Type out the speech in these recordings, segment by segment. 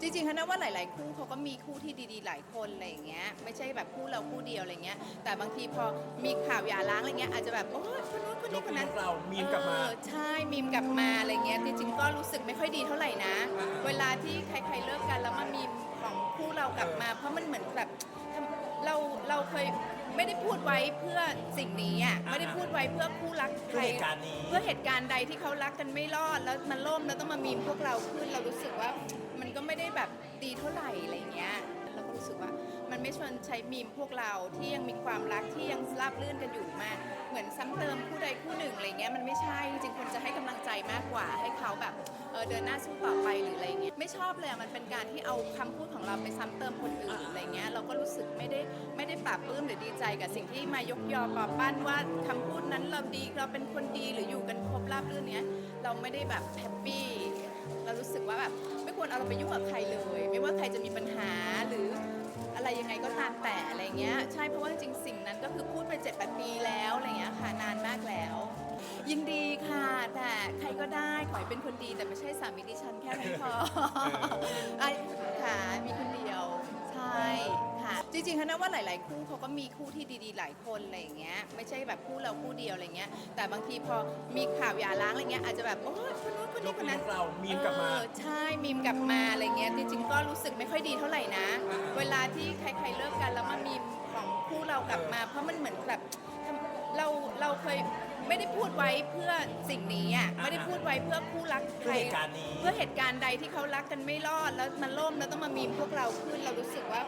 จริงๆคะนะว่าหลาย ๆ คู่เขาก็มีคู่ที่ดีๆ หลายคนอะไรอย่างเงี้ยไม่ใช่แบบคู่เราคู่เดียวอะไรเงี้ย แต่บางทีพอมีข่าวหย่าร้างอะไรเงี้ยอาจจะแบบโอ้ยคนนู้นคนนี้คนนั้นยกเรามีมกลับมา เออใช่มีมกลับมาอะไรเงี้ยจริงๆก็รู้สึกไม่ค่อยดีเท่าไหร่นะ เวลาที่ใครๆเลิกกันแล้วมามีมของคู่เรากลับมา เพราะมันเหมือนแบบทำเราเราเคย ไม่ได้พูดไว้เพื่อสิ่งนี้อะไม่ได้พูดไว้เพื่อคู่รักใคเพื่รอเหตุการณ์นี้ เพื่อเหตุการณ์ใดที่เขารักกันไม่รอดแล้วมันล่มแล้วต้องมามีมพวกเราขึ้นเรารู้สึกว่ามันก็ไม่ได้แบบดีเท่าไหร่อะไรเงี้ยเราก็รู้สึกว่ามันไม่ชวนใช้มีมพวกเราที่ยังมีความรักที่ยังราบรื่นกันอยู่มาก เหมือนซ้ำเติมคู่ใดคู่หนึ่งอะไรเงี้ยมันไม่ใช่จริงๆควรจะให้กำลังใจมากกว่าให้เขาแบบเออเดินหน้าสู้ต่อไปหรืออะไรเงี้ยไม่ชอบเลยอะมันเป็นการที่เอาคำพูดของเราไปซ้ำเติมคนอื่น ได้ไม่ได้ปลาบปลื้มหรือดีใจกับสิ่งที่มายกยอปอปั้นว่าคำพูดนั้นเราดีเราเป็นคนดีหรืออยู่กันครบราบรื่นเนี้ยเราไม่ได้แบบแฮปปี้เรารู้สึกว่าแบบไม่ควรเอาเราไปยุ่งกับใครเลย ไม่ว่าใครจะมีปัญหาหรืออะไรยังไงก็ตามแต่อะไรเงี้ยใช่เพราะว่าจริงๆสิ่งนั้นก็คือพูดไปเจ็ดแปดปีแล้วอะไรเงี้ยค่ะนานมากแล้ว ยินดีค่ะแต่ใครก็ได้ขอให้เป็นคนดีแต่ไม่ใช่สามีดิฉันแค่นั้นพอไอ้ค่ะมีคนเดียวใช่ ค่ะ จริงๆคะนะว่าหลายๆคู่เขาก็มีคู่ที่ดีๆ หลายคนอะไรอย่างเงี้ย ไม่ใช่แบบคู่เราคู่เดียวอะไรเงี้ย แต่บางทีพอมีข่าวหย่าร้างอะไรเงี้ยอาจจะแบบโอ้ยคนนู้นคนนี้คนนั้นยกเรามีมกลับมา เออใช่มีมกลับมาอะไรเงี้ยจริงๆก็รู้สึกไม่ค่อยดีเท่าไหร่นะ เวลาที่ใครๆเลิกกันแล้วมามีมของคู่เรากลับมา เพราะมันเหมือนแบบทำ เราเราเคยไม่ได้พูดไว้เพื่อสิ่งนี้อะไม่ได้พูดไว้เพื่อคู่รักใคเพื่รอเหตุการณ์นี้ เพื่อเหตุการณ์ใดที่เขารักกันไม่รอดแล้วมันล่มแล้วต้องมามีมพวกเราขึ้นเรารู้สึกว่า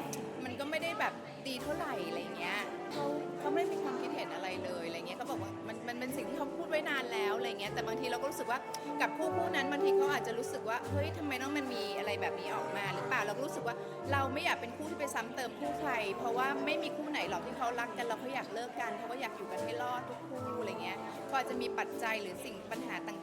มันก็ไม่ได้แบบดีเท่าไหร่อะไรเงี้ยเขาเขาไม่มีความคิดเห็นอะไรเลยอะไรเงี้ยเขาบอกว่ามันมันเป็นสิ่งที่เขาพูดไว้นานแล้วอะไรเงี้ยแต่บางทีเราก็รู้สึกว่ากับคู่คู่นั้นบางทีเขาอาจจะรู้สึกว่าเฮ้ยทำไมต้องมันมีอะไร แบบนี้ออกมาหรือเปล่าเราก็รู้สึกว่าเราไม่อยากเป็นคู่ที่ไปซ้ำเติมคู่ใคร เพราะว่าไม่มีคู่ไหนหรอกที่เขารักกันเราเขาอยากเลิกกันเขาก็อยากอยู่กันให้รอดทุกคู่อะไรเงี้ยก็อาจจะมีปัจจัยหรือสิ่งปัญหาต่าง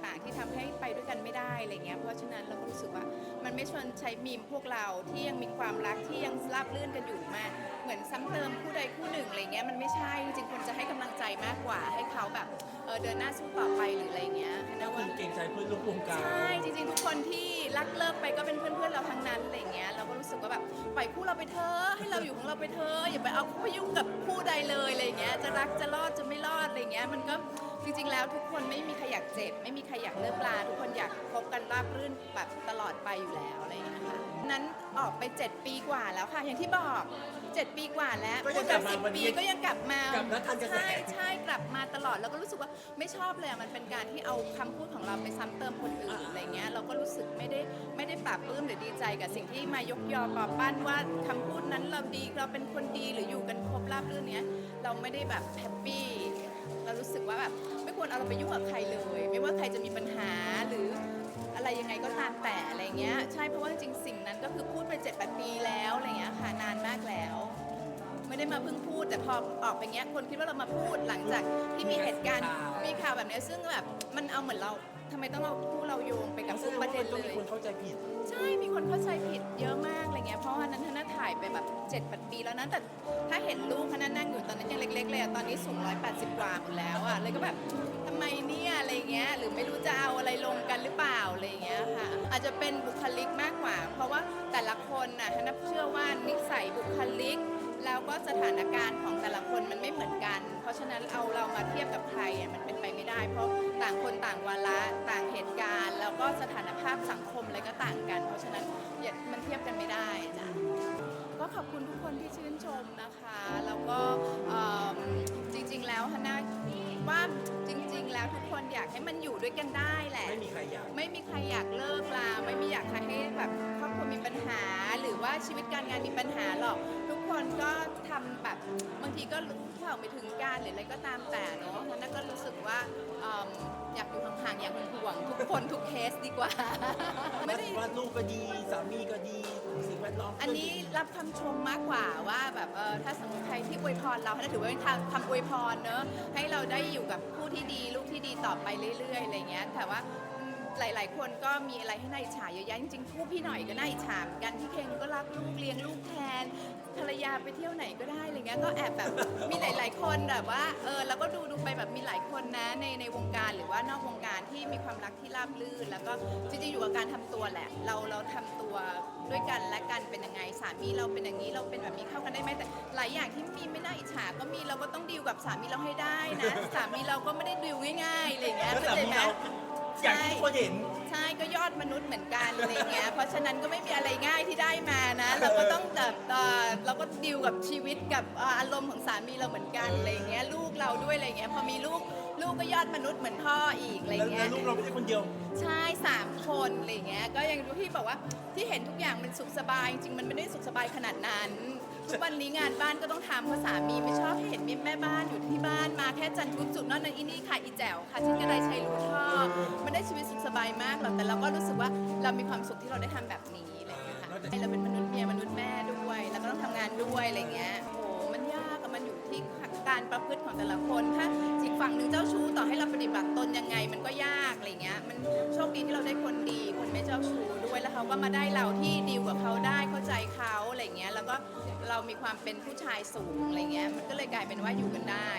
ด้วยกันไม่ได้อะไรเงี้ยเพราะฉะนั้นเราก็รู้สึกว่ามันไม่ชวนใช้มีมพวกเราที่ยังมีความรักที่ยังราบรื่นกันอยู่มากเหมือนซ้ำเติมคู่ใดคู่หนึ่งอะไรเงี้ยมันไม่ใช่จริงๆควรจะให้กำลังใจมากกว่าให้เขาแบบเออเดินหน้าสู้ต่อไปหรืออะไรเงี้ยนะคุว่าณเก่งใจเพื่อนร่วมวงการ ใช่จริงๆ ทุกคนที่รักเลิกไปก็เป็นเพื่อนๆเราทั้งนั้นอะไรเงี้ยเราก็รู้สึกว่าแบบปล่อยคู่เราไปเถอะให้เราอยู่ของเราไปเถอะอย่าไปเอาไปยุ่งกับคู่ใดเลยอะไรเงี้ยจะรักจะรอดจะไม่รอดอะไรเงี้ยมันก็ จริงๆ แล้วทุกคนไม่มีใครอยากเจ็บ ไม่มีใครอยากเลิกลา ทุกคนอยากคบกันราบรื่นแบบตลอดไปอยู่แล้วอะไรเงี้ยค่ะนั้นออกไป 7 ปีกว่าแล้วค่ะ อย่างที่บอก 7 ปีกว่าแล้วก็ยังกลับมาสิบวันนี้ปีก็ยังกลับมากลับแล้วทันกระแส ใช่ใช่กลับมาตลอดแล้วก็รู้สึกว่าไม่ชอบเลยอะมันเป็นการที่เอาคำพูดของเราไปซ้ำเติมคนอื่นอะไรเงี้ยเราก็รู้สึกไม่ได้ไม่ได้ปลาบปลื้มหรือดีใจกับสิ่งที่มายกยอปอปั้นว่าคำพูดนั้นเราดีเราเป็นคนดีหรืออยู่กันครบราบรื่นเนี้ยเราไม่ได้แบบแฮปปี้ เรารู้สึกว่าแบบไม่ควรเอาเราไปยุ่งกับใครเลย ไม่ว่าใครจะมีปัญหาหรืออะไรยังไงก็ตามแต่อะไรเงี้ย ใช่เพราะว่าจริงๆสิ่งนั้นก็คือพูดไปเจ็ดแปดปีแล้วอะไรเงี้ยค่ะนานมากแล้ว ไม่ได้มาเพิ่งพูด แต่พอออกไปเงี้ยคนคิดว่าเรามาพูดหลังจากที่มีเหตุการณ์มีข่าวแบบเนี้ยซึ่งแบบมันเอาเหมือนเราทำไมต้องเราคู่เราโยงไปกับทุกประเด็นก็เลมีย คนเข้าใจผิด ใช่ มีคนเข้าใจผิดเยอะมากอะไรเงี้ย เพราะว่านั้นท่าน่าถ่ายไปแบบ7จ็ดปีแล้วนะ แต่ถ้าเห็นลูกท่าน่านั่งอยู่ตอนนั้นยังเล็ก ๆ เลยอะตอนนี้สูง 180 กว่าหมดแล้วอะเลยก็แบบทำไมเนี่ยอะไรเงี้ย หรือไม่รู้จะเอาอะไรลงกันหรือเปล่าอะไรเงี้ยค่ะ อาจจะเป็นบุคลิกมากกว่า เพราะว่าแต่ละคนน่ะท่าน่าเชื่อว่านิสัยบุคลิก แล้วก็สถานการณ์ของแต่ละคนมันไม่เหมือนกัน เพราะฉะนั้นเอาเรามาเทียบกับใครอะมันเป็นไปไม่ได้ เพราะต่างคนต่างวาระต่างเหตุการณ์ แล้วก็สถานภาพสังคมอะไรก็ต่างกัน เพราะฉะนั้นอย่ามันเทียบกันไม่ได้จ้ะก็ขอบคุณทุกคนที่ชื่นชมนะคะแล้วก็เอิ่มจริงๆแล้วฮาน่าว่าจริง ๆ แล้วทุกคนอยากให้มันอยู่ด้วยกันได้แหละ ไม่มีใครอยากไม่มีใครอยากเลิกลาไม่มีอยากใครให้แบบครอบครัวมีปัญหา หรือว่าชีวิตการงานมีปัญหาหรอกทุก คนก็ทำแบบบางทีก็รู้เท่าไม่ถึงการหรืออะไรก็ตามแต่เนาะฉะนั้นก็รู้สึกว่าเอิ่มอยากอยู่ห่างๆ อยากห่วงๆทุกคนทุกเคสดีกว่า ไม่ได้ ว่าลูกก็ดีสามีก็ดีสิ่งแวดล้อมก็ดีอันนี้รับคำชมมากกว่าว่าแบบเออถ้าสมมติใครที่อวยพรเราถ้าถือว่าเป็นคำคำอวยพรเนอะให้เราได้อยู่กับผู้ที่ดีลูกที่ดีต่อไปเรื่อยๆอะไรเงี้ยแต่ว่าอืม หลาย ๆ คนก็มีอะไรให้น่าอิจฉาเยอะแยะจริงๆคู่พี่หน่อยก็น่าอิจฉาเหมือนกันพี่เคงก็รักลูกเลี้ยงลูกแทนภรรยาไปเที่ยวไหนก็ได้อะไรเงี้ยก็แอบแบบมีหลาย ๆ คนแบบว่าเออเราก็ดูดูไปแบบมีหลายคนนะในในวงการหรือว่านอกวงการที่มีความรักที่ราบรื่น แล้วก็จริงๆอยู่กับการทำตัวแหละ เราเราทำตัวด้วยกันและกันเป็นยังไงสามีเราเป็นอย่างนี้เราเป็นแบบนี้เข้ากันได้ไหมแต่หลายอย่างที่มีไม่น่าอิจฉาก็มีเราก็ต้องดีลกับสามีเราให้ได้นะสามีเราก็ไม่ได้ดีลง่ายๆอะไรเงี้ยเข้าใจไหม อย่างที่ทุกคนเห็น ใช่ก็ยอดมนุษย์เหมือนกันอะไรเงี้ย เพราะฉะนั้นก็ไม่มีอะไรง่ายที่ได้มานะ เราก็ต้องแบบเอ่อเราก็ดิวกับชีวิตกับเอ่ออารมณ์ของสามีเราเหมือนกันอะไรเงี้ยลูกเราด้วยอะไรเงี้ยพอมีลูกลูกก็ยอดมนุษย์เหมือนพ่ออีกอะไรแล้วเงี้แล้ยวลูกเราไม่ใช่คนเดียว ใช่สามคนอะไรเงี้ยก็ยังดูที่บอกว่าที่เห็นทุกอย่างมันสุขสบาย จริงๆมันไม่ได้สุขสบายขนาดนั้น ทุกวันนี้งานบ้านก็ต้องทำเพราะสามีไม่ชอบให้เห็นมีแม่บ้านอยู่ที่บ้านมาแค่จันทร์พุธศุกร์นอกนั้นอีนี่ค่ะอีแจ๋วค่ะฉันก็ได้ใช้รู้ชอบมันได้ชีวิตสุขสบายมากหรอกแต่เราก็รู้สึกว่าเรามีความสุขที่เราได้ทำแบบนี้อะไรอย่างเงี้ยค่ะเราเป็นมนุษย์เมียมนุษย์แม่ด้วย แล้วก็ต้องทำงานด้วยอะไรเงี้ยโอ้โหมันยากอะมันอยู่ที่การประพฤติของแต่ละคนถ้าอีกฝั่งหนึ่งเจ้าชู้ต่อให้เราปฏิบัติตนยังไงมันก็ยากอะไรเงี้ย มาได้เราที่ดีลกับเขาได้เข้าใจเขาอะไรเงี้ยแล้วก็เรามีความเป็นผู้ชายสูงอะไรเงี้ยมันก็เลยกลายเป็นว่าอยู่กันได้